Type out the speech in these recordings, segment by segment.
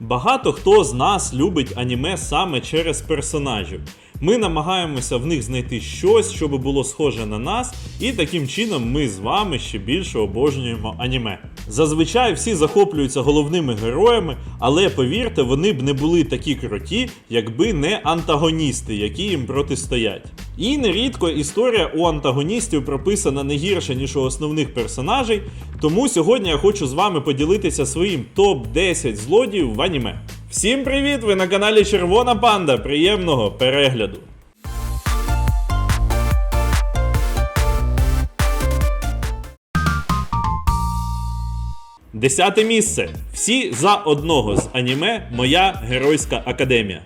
Багато хто з нас любить аніме саме через персонажів. Ми намагаємося в них знайти щось, що би було схоже на нас, і таким чином ми з вами ще більше обожнюємо аніме. Зазвичай всі захоплюються головними героями, але повірте, вони б не були такі круті, якби не антагоністи, які їм протистоять. І нерідко історія у антагоністів прописана не гірше, ніж у основних персонажей, тому сьогодні я хочу з вами поділитися своїм топ-10 злодіїв в аніме. Всім привіт! Ви на каналі Червона Панда. Приємного перегляду! Десяте місце. Всі за одного з аніме Моя геройська академія.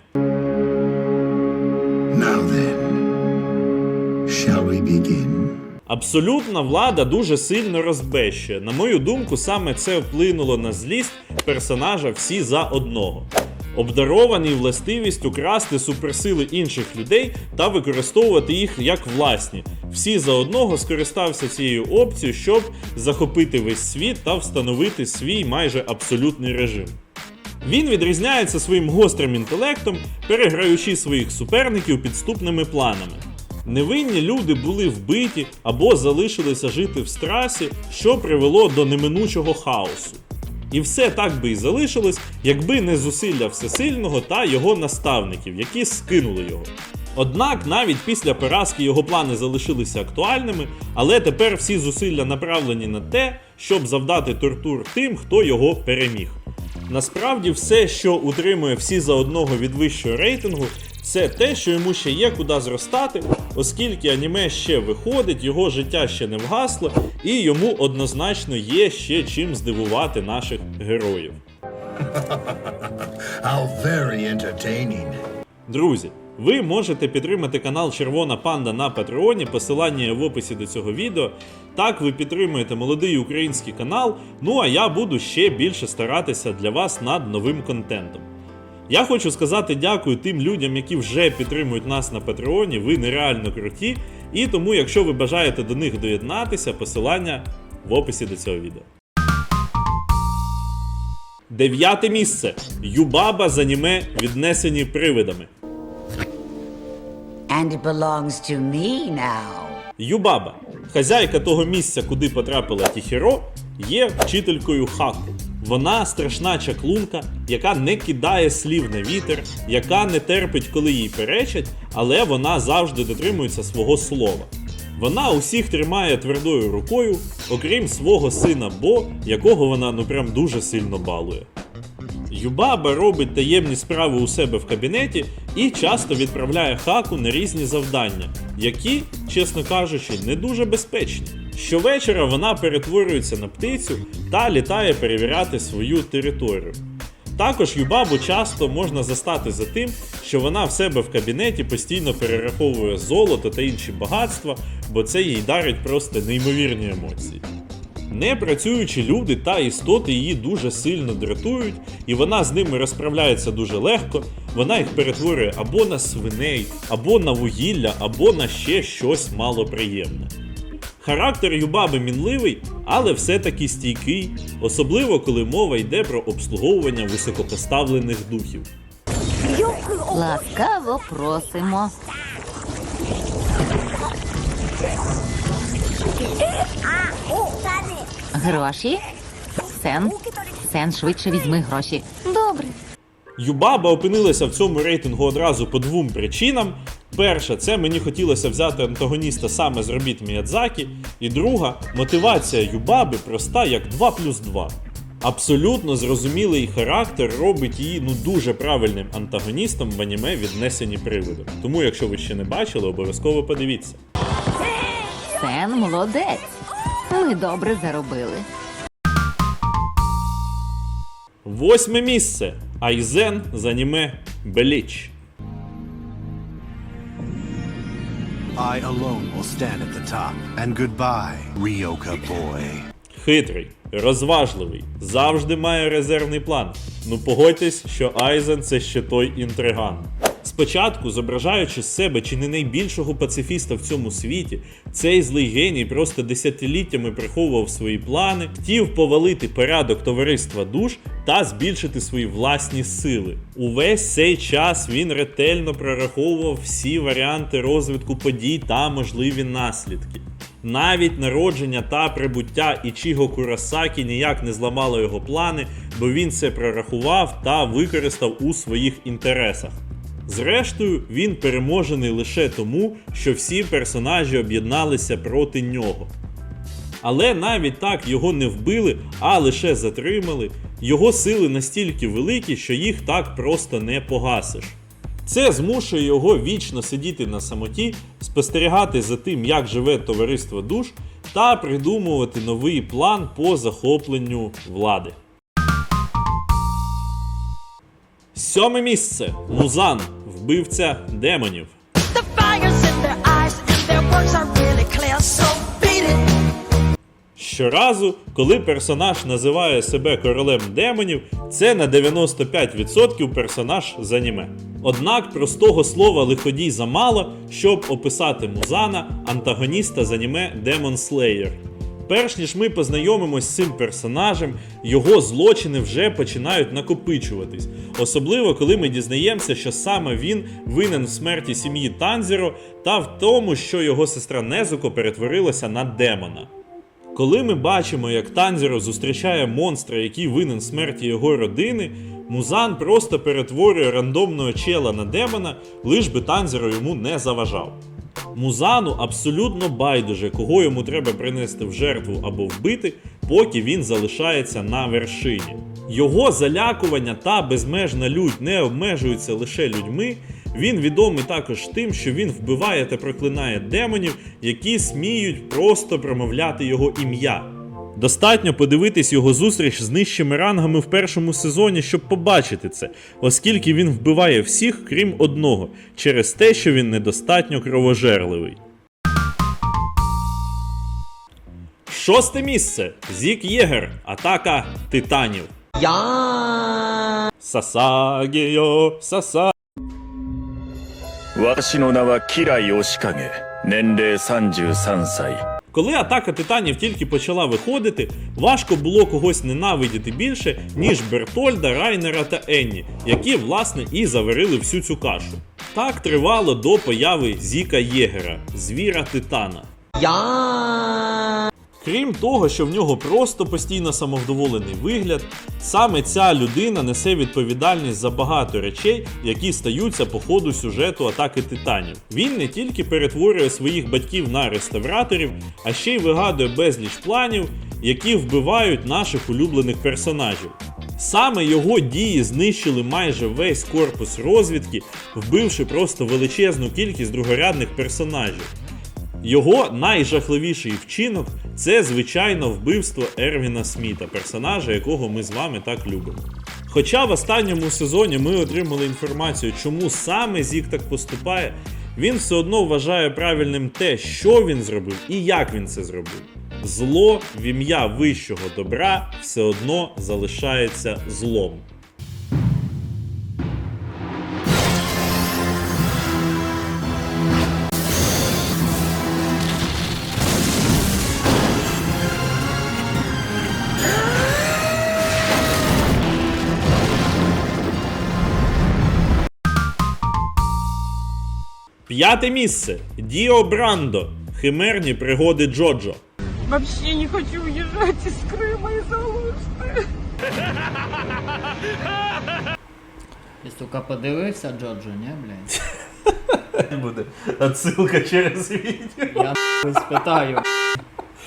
Абсолютна влада дуже сильно розбещує. На мою думку, саме це вплинуло на злість персонажа всі за одного. Обдарований властивістю красти суперсили інших людей та використовувати їх як власні. Всі за одного скористався цією опцією, щоб захопити весь світ та встановити свій майже абсолютний режим. Він відрізняється своїм гострим інтелектом, переграючи своїх суперників підступними планами. Невинні люди були вбиті або залишилися жити в страсі, що привело до неминучого хаосу. І все так би і залишилось, якби не зусилля всесильного та його наставників, які скинули його. Однак навіть після поразки його плани залишилися актуальними, але тепер всі зусилля направлені на те, щоб завдати тортур тим, хто його переміг. Насправді, все, що утримує всі за одного від вищого рейтингу, це те, що йому ще є куди зростати, оскільки аніме ще виходить, його життя ще не вгасло, і йому однозначно є ще чим здивувати наших героїв. How very entertaining. Друзі, ви можете підтримати канал Червона Панда на Патреоні, посилання є в описі до цього відео. Так ви підтримуєте молодий український канал. Ну а я буду ще більше старатися для вас над новим контентом. Я хочу сказати дякую тим людям, які вже підтримують нас на Патреоні. Ви нереально круті. І тому, якщо ви бажаєте до них доєднатися, посилання в описі до цього відео. Дев'яте місце. Юбаба з аніме віднесені привидами. And it belongs to me now. Юбаба, хазяйка того місця, куди потрапила Тіхіро, є вчителькою хаку. Вона страшна чаклунка, яка не кидає слів на вітер, яка не терпить, коли їй перечать, але вона завжди дотримується свого слова. Вона усіх тримає твердою рукою, окрім свого сина Бо, якого вона ну прям дуже сильно балує. Юбаба робить таємні справи у себе в кабінеті і часто відправляє хаку на різні завдання, які, чесно кажучи, не дуже безпечні. Щовечора вона перетворюється на птицю та літає перевіряти свою територію. Також Юбабу часто можна застати за тим, що вона в себе в кабінеті постійно перераховує золото та інші багатства, бо це їй дарить просто неймовірні емоції. Непрацюючі люди та істоти її дуже сильно дратують, і вона з ними розправляється дуже легко. Вона їх перетворює або на свиней, або на вугілля, або на ще щось малоприємне. Характер Юбаби мінливий, але все-таки стійкий, особливо коли мова йде про обслуговування високопоставлених духів. Ласкаво просимо. Гроші? Сен? Сен, швидше візьми гроші. Добре. Юбаба опинилася в цьому рейтингу одразу по двом причинам. Перша, це мені хотілося взяти антагоніста саме з робіт Міядзакі. І друга, мотивація Юбаби проста як 2 плюс 2. Абсолютно зрозумілий характер робить її ну дуже правильним антагоністом в аніме віднесені приводи. Тому, якщо ви ще не бачили, обов'язково подивіться. Сен молодець. Ми добре заробили. Восьме місце. Айзен з аніме Беліч. I alone will stand at the top. And goodbye, Ryoka boy. Хитрий, розважливий, завжди має резервний план. Ну погодьтесь, що Айзен це ще той інтриган. Спочатку, зображаючи з себе чи не найбільшого пацифіста в цьому світі, цей злий геній просто десятиліттями приховував свої плани, хотів повалити порядок товариства душ та збільшити свої власні сили. Увесь цей час він ретельно прораховував всі варіанти розвитку подій та можливі наслідки. Навіть народження та прибуття Ічіго Курасакі ніяк не зламало його плани, бо він це прорахував та використав у своїх інтересах. Зрештою, він переможений лише тому, що всі персонажі об'єдналися проти нього. Але навіть так його не вбили, а лише затримали. Його сили настільки великі, що їх так просто не погасиш. Це змушує його вічно сидіти на самоті, спостерігати за тим, як живе товариство душ, та придумувати новий план по захопленню влади. Сьоме місце. Музан, вбивця демонів. The Щоразу, коли персонаж називає себе королем демонів, це на 95% персонаж з аніме. Однак простого слова лиходій замало, щоб описати Музана, антагоніста з аніме Demon Slayer. Перш ніж ми познайомимось з цим персонажем, його злочини вже починають накопичуватись, особливо коли ми дізнаємося, що саме він винен в смерті сім'ї Танзіро та в тому, що його сестра Незуко перетворилася на демона. Коли ми бачимо, як Танзіро зустрічає монстра, який винен смерті його родини, Музан просто перетворює рандомного чела на демона, лиш би Танзіро йому не заважав. Музану абсолютно байдуже, кого йому треба принести в жертву або вбити, поки він залишається на вершині. Його залякування та безмежна лють не обмежуються лише людьми. Він відомий також тим, що він вбиває та проклинає демонів, які сміють просто промовляти його ім'я. Достатньо подивитись його зустріч з нижчими рангами в першому сезоні, щоб побачити це, оскільки він вбиває всіх, крім одного, через те, що він недостатньо кровожерливий. Шосте місце. Зік Єгер. Атака титанів. Сасагео, саса. 私の名はキライ・オシカゲ年齢33歳 Коли атака титанів тільки почала виходити, важко було когось ненавидіти більше, ніж Бертольда, Райнера та Енні, які, власне, і заварили всю цю кашу. Так тривало до появи Зіка Єгера, звіра Титана. Крім того, що в нього просто постійно самовдоволений вигляд, саме ця людина несе відповідальність за багато речей, які стаються по ходу сюжету атаки титанів. Він не тільки перетворює своїх батьків на реставраторів, а ще й вигадує безліч планів, які вбивають наших улюблених персонажів. Саме його дії знищили майже весь корпус розвідки, вбивши просто величезну кількість другорядних персонажів. Його найжахливіший вчинок це, звичайно, вбивство Ервіна Сміта, персонажа, якого ми з вами так любимо. Хоча в останньому сезоні ми отримали інформацію, чому саме Зік так поступає, він все одно вважає правильним те, що він зробив і як він це зробив. Зло в ім'я вищого добра все одно залишається злом. П'яте місце Діо Брандо. Химерні пригоди Джоджо. Вообще не хочу уїжджати з Крима і Залужки. Ти, сука, подивився Джоджо, ні, блядь? Буде отсилка через відео. Я спитаю.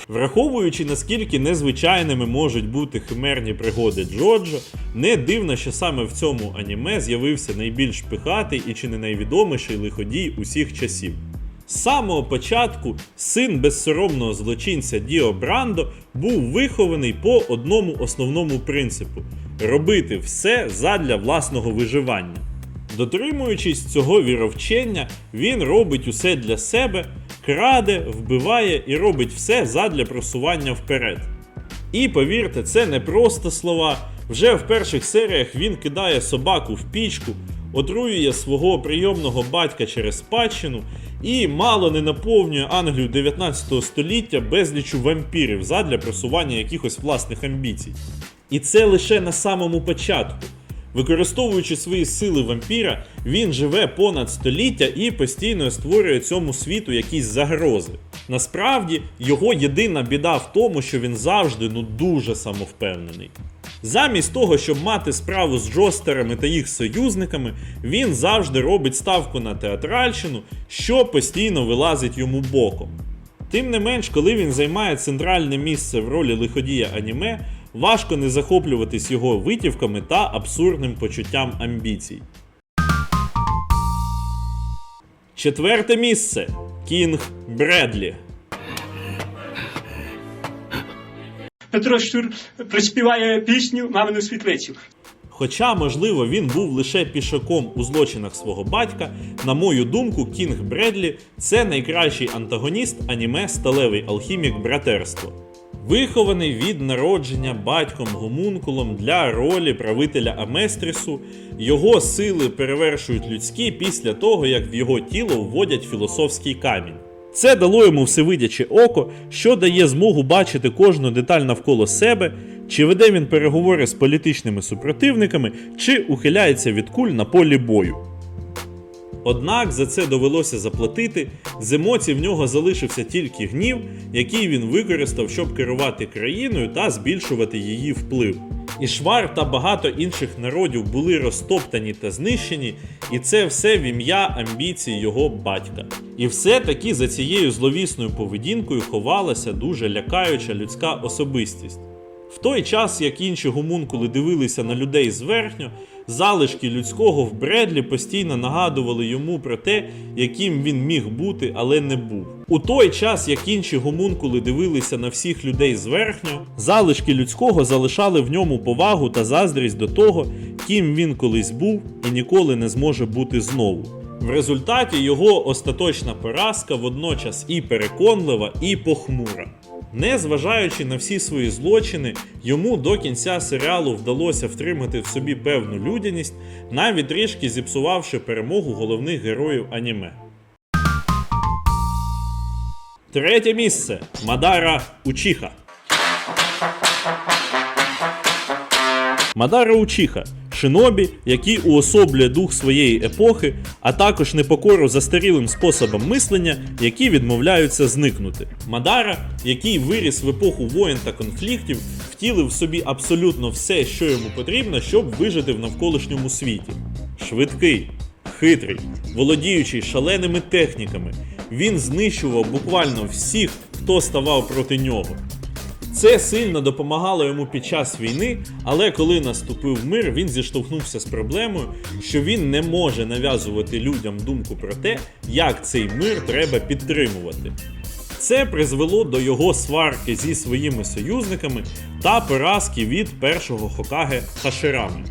Враховуючи наскільки незвичайними можуть бути химерні пригоди Джоджо, не дивно, що саме в цьому аніме з'явився найбільш пихатий і чи не найвідоміший лиходій усіх часів. З самого початку син безсоромного злочинця Діо Брандо був вихований по одному основному принципу робити все задля власного виживання. Дотримуючись цього віровчення, він робить усе для себе, краде, вбиває і робить все задля просування вперед. І повірте, це не просто слова. Вже в перших серіях він кидає собаку в пічку, отруює свого прийомного батька через спадщину і мало не наповнює Англію 19 століття безлічу вампірів задля просування якихось власних амбіцій. І це лише на самому початку. Використовуючи свої сили вампіра, він живе понад століття і постійно створює цьому світу якісь загрози. Насправді, його єдина біда в тому, що він завжди ну дуже самовпевнений. Замість того, щоб мати справу з джостерами та їх союзниками, він завжди робить ставку на театральщину, що постійно вилазить йому боком. Тим не менш, коли він займає центральне місце в ролі лиходія аніме, важко не захоплюватись його витівками та абсурдним почуттям амбіцій. Четверте місце Кінг Бредлі. Петро Щур приспіває пісню Мамину світлицю. Хоча, можливо, він був лише пішаком у злочинах свого батька, на мою думку, Кінг Бредлі це найкращий антагоніст аніме Сталевий алхімік братерство. Вихований від народження батьком гомункулом для ролі правителя Аместрісу, його сили перевершують людські після того, як в його тіло вводять філософський камінь. Це дало йому всевидяче око, що дає змогу бачити кожну деталь навколо себе, чи веде він переговори з політичними супротивниками, чи ухиляється від куль на полі бою. Однак за це довелося заплатити. З емоцій в нього залишився тільки гнів, який він використав, щоб керувати країною та збільшувати її вплив. Ішвар та багато інших народів були розтоптані та знищені, і це все в ім'я амбіцій його батька. І все-таки за цією зловісною поведінкою ховалася дуже лякаюча людська особистість. В той час, як інші гомункули дивилися на людей зверхньо, залишки людського в Бредлі постійно нагадували йому про те, яким він міг бути, але не був. У той час, як інші гомункули дивилися на всіх людей зверхньо, залишки людського залишали в ньому повагу та заздрість до того, ким він колись був і ніколи не зможе бути знову. В результаті його остаточна поразка водночас і переконлива, і похмура. Незважаючи на всі свої злочини, йому до кінця серіалу вдалося втримати в собі певну людяність, навіть трішки зіпсувавши перемогу головних героїв аніме. Третє місце Мадара Учіха. Мадара Учіха шинобі, який уособлює дух своєї епохи, а також непокору застарілим способом мислення, які відмовляються зникнути. Мадара, який виріс в епоху воєн та конфліктів, втілив в собі абсолютно все, що йому потрібно, щоб вижити в навколишньому світі. Швидкий, хитрий, володіючий шаленими техніками, він знищував буквально всіх, хто ставав проти нього. Це сильно допомагало йому під час війни, але коли наступив мир, він зіштовхнувся з проблемою, що він не може нав'язувати людям думку про те, як цей мир треба підтримувати. Це призвело до його сварки зі своїми союзниками та поразки від першого Хокаге Хаширами.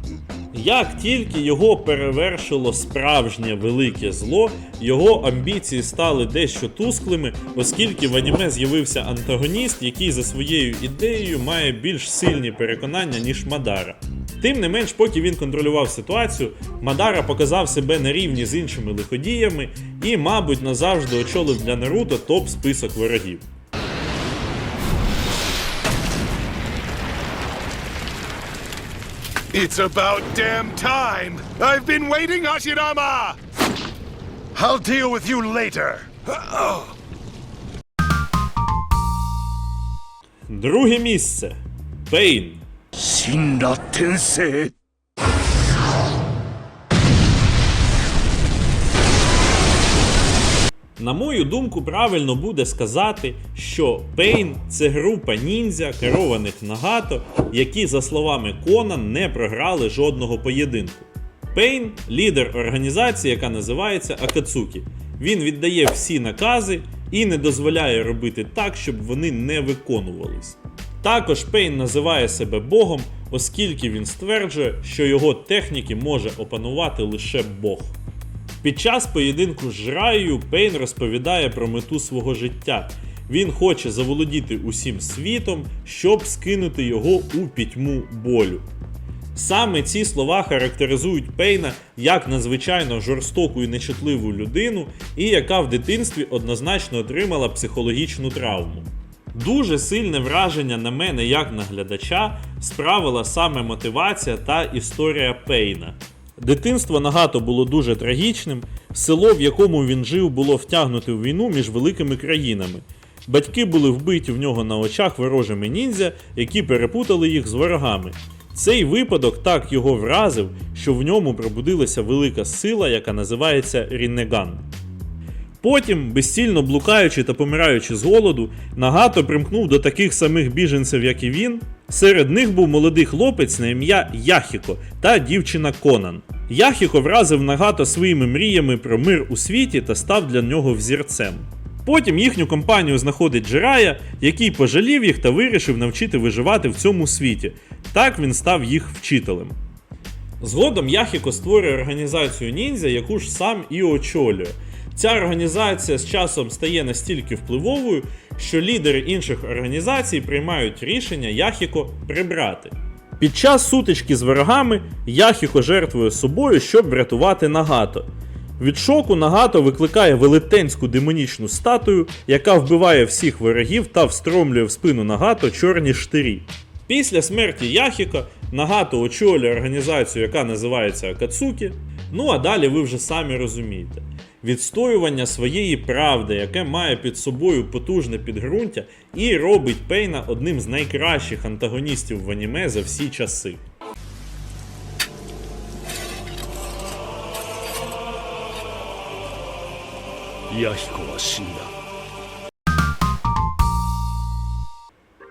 Як тільки його перевершило справжнє велике зло, його амбіції стали дещо тусклими, оскільки в аніме з'явився антагоніст, який за своєю ідеєю має більш сильні переконання, ніж Мадара. Тим не менш, поки він контролював ситуацію, Мадара показав себе на рівні з іншими лиходіями і, мабуть, назавжди очолив для Наруто топ список ворогів. It's about damn time! I've been waiting, Hashirama! I'll deal with you later! Друге місце Пейн. 死ん На мою думку, правильно буде сказати, що Пейн це група ніндзя, керованих Нагато, які, за словами Конан, не програли жодного поєдинку. Пейн лідер організації, яка називається Акацукі. Він віддає всі накази і не дозволяє робити так, щоб вони не виконувались. Також Пейн називає себе Богом, оскільки він стверджує, що його техніки може опанувати лише Бог. Під час поєдинку з Жраєю Пейн розповідає про мету свого життя. Він хоче заволодіти усім світом, щоб скинути його у пітьму болю. Саме ці слова характеризують Пейна як надзвичайно жорстоку і нечутливу людину, і яка в дитинстві однозначно отримала психологічну травму. Дуже сильне враження на мене як на глядача справила саме мотивація та історія Пейна. Дитинство Нагато було дуже трагічним. Село, в якому він жив, було втягнуте в війну між великими країнами. Батьки були вбиті в нього на очах ворожими ніндзя, які перепутали їх з ворогами. Цей випадок так його вразив, що в ньому пробудилася велика сила, яка називається Ріннеган. Потім, безцільно блукаючи та помираючи з голоду, Нагато примкнув до таких самих біженців, як і він. Серед них був молодий хлопець на ім'я Яхіко та дівчина Конан. Яхіко вразив Нагато своїми мріями про мир у світі та став для нього взірцем. Потім їхню компанію знаходить Джирая, який пожалів їх та вирішив навчити виживати в цьому світі. Так він став їх вчителем. Згодом Яхіко створює організацію ніндзя, яку ж сам і очолює. Ця організація з часом стає настільки впливовою, що лідери інших організацій приймають рішення Яхіко прибрати. Під час сутички з ворогами Яхіко жертвує собою, щоб врятувати Нагато. Від шоку Нагато викликає велетенську демонічну статую, яка вбиває всіх ворогів та встромлює в спину Нагато чорні штирі. Після смерті Яхіко Нагато очолює організацію, яка називається Акацукі. Ну а далі ви вже самі розумієте. Відстоювання своєї правди, яке має під собою потужне підґрунтя, і робить Пейна одним з найкращих антагоністів в аніме за всі часи.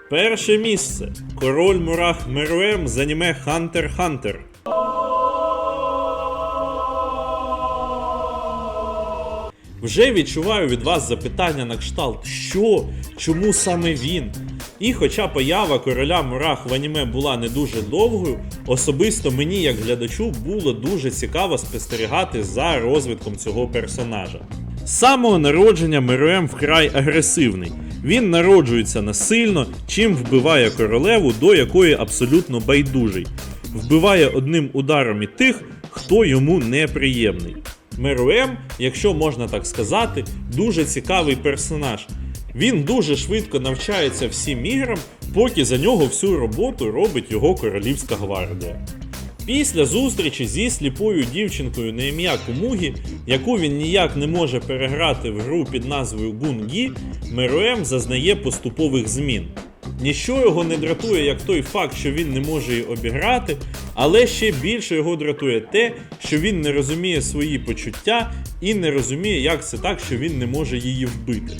Перше місце. Король Мурах Меруем з аніме Хантер Хантер. Вже відчуваю від вас запитання на кшталт, що, чому саме він? І хоча поява короля Мурах в аніме була не дуже довгою, особисто мені, як глядачу, було дуже цікаво спостерігати за розвитком цього персонажа. З самого народження Меруем вкрай агресивний. Він народжується насильно, чим вбиває королеву, до якої абсолютно байдужий. Вбиває одним ударом і тих, хто йому неприємний. Меруем, якщо можна так сказати, дуже цікавий персонаж. Він дуже швидко навчається всім іграм, поки за нього всю роботу робить його королівська гвардія. Після зустрічі зі сліпою дівчинкою на ім'я Кумугі, яку він ніяк не може переграти в гру під назвою Гунгі, Меруем зазнає поступових змін. Ніщо його не дратує, як той факт, що він не може її обіграти, але ще більше його дратує те, що він не розуміє свої почуття і не розуміє, як це так, що він не може її вбити.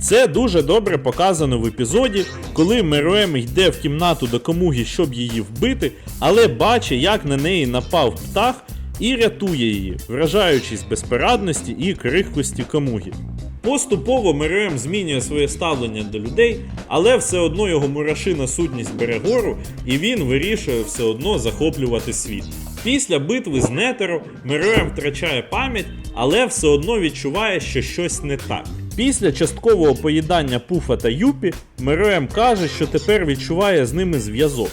Це дуже добре показано в епізоді, коли Меруем йде в кімнату до Камугі, щоб її вбити, але бачить, як на неї напав птах і рятує її, вражаючись безпорадності і крихкості Камугі. Поступово Меруем змінює своє ставлення до людей, але все одно його мурашина сутність бере гору, і він вирішує все одно захоплювати світ. Після битви з Нетеро Меруем втрачає пам'ять, але все одно відчуває, що щось не так. Після часткового поїдання Пуфа та Юпі, Меруем каже, що тепер відчуває з ними зв'язок.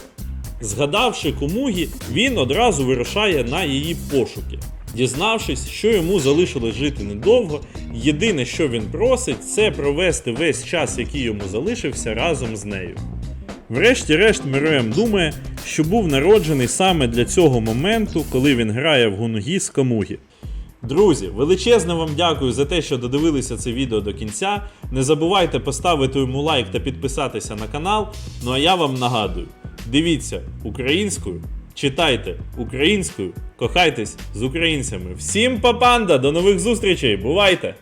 Згадавши Кумугі, він одразу вирушає на її пошуки. Дізнавшись, що йому залишилось жити недовго, єдине, що він просить, це провести весь час, який йому залишився разом з нею. Врешті-решт Міроєм думає, що був народжений саме для цього моменту, коли він грає в Гунгі з Камугі. Друзі, величезне вам дякую за те, що додивилися це відео до кінця. Не забувайте поставити йому лайк та підписатися на канал. Ну а я вам нагадую: дивіться українською, читайте українською, кохайтесь з українцями. Всім па-панда! До нових зустрічей! Бувайте!